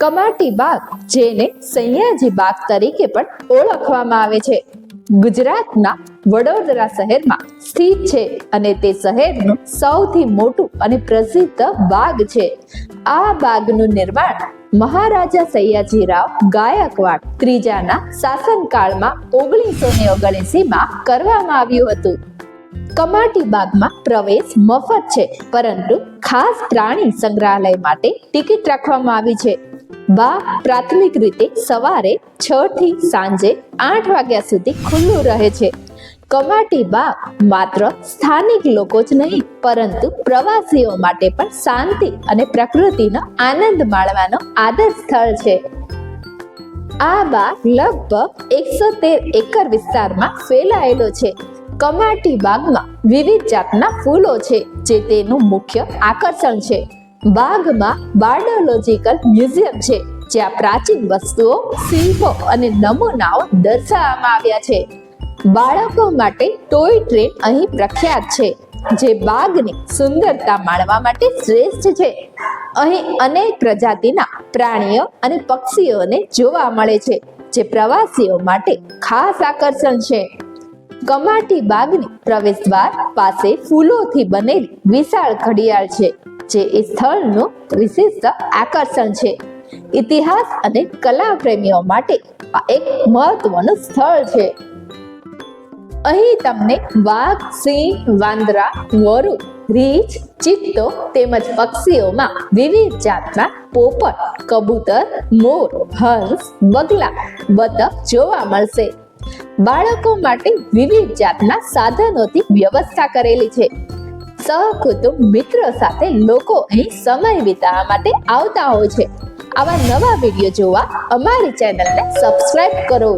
કમાટી બાગ, જેને સૈયાજી બાગ તરીકે પણ ઓળખવામાં આવે છે. ગુજરાતના વડોદરા શહેરમાં સ્થિત છે અને તે શહેરનું સૌથી મોટું અને પ્રસિદ્ધ બાગ છે. આ બાગનું નિર્માણ મહારાજા સયાજીરાવ ગાયકવાડ ત્રીજાના શાસનકાળમાં ઓગણીસો ને ઓગણએસીમાં કરવામાં આવ્યું હતું. કમાટી બાગમાં પ્રવેશ મફત છે, પરંતુ ખાસ પ્રાણી સંગ્રહાલય માટે ટિકિટ રાખવામાં આવી છે. બાગ પ્રાથમિક રીતે સવારે છ થી સાંજે આઠ વાગ્યા સુધી ખુલ્લું રહે છે. કમાટી બાગ માત્ર સ્થાનિક લોકો જ નહીં, પરંતુ પ્રવાસીઓ માટે પણ શાંતિ અને પ્રકૃતિનો આનંદ માણવાનો આદર્શ સ્થળ છે. આ બાગ લગભગ એકસો તેર એકર વિસ્તારમાં ફેલાયેલો છે. કમાટી બાગમાં વિવિધ જાતના ફૂલો છે, જે તેનું મુખ્ય આકર્ષણ છે. બાગમાં બાર્ડોલોજીકલ મ્યુઝિયમ છે, જ્યાં પ્રાચીન વસ્તુઓ, શિલ્પો અને નમૂનાઓ દર્શાવવામાં આવ્યા છે. બાળકો માટે ટોય ટ્રેન અહીં પ્રખ્યાત છે, જે બાગની સુંદરતા માણવા માટે શ્રેષ્ઠ છે. અહીં અનેક પ્રજાતિના પ્રાણીઓ અને પક્ષીઓને જોવા મળે છે, જે પ્રવાસીઓ માટે ખાસ આકર્ષણ છે. કમાટી બાગની પ્રવેશદ્વાર પાસે ફૂલોથી બનેલી વિશાળ ઘડિયાળ છે જે એ સ્થળનું વિશિષ્ટ આકર્ષણ છે. ઇતિહાસ અને કલા પ્રેમીઓ માટે આ એક મહત્વનું સ્થળ છે. અહીં તમને વાઘ, સિંહ, વાંદરા, વરુ, રીંછ, ચિત્તો તેમજ પક્ષીઓમાં વિવિધ જાતના પોપટ, કબૂતર, મોર, હંસ, બગલા બતક જોવા મળશે. બાળકો માટે વિવિધ જાતના સાધનોથી વ્યવસ્થા કરેલી છે. સહકુટુંબ મિત્રો સાથે લોકો અહીં સમય વિતાવવા માટે આવતા હોય છે. આવા નવા વીડિયો જોવા અમારી ચેનલને સબસ્ક્રાઇબ કરો.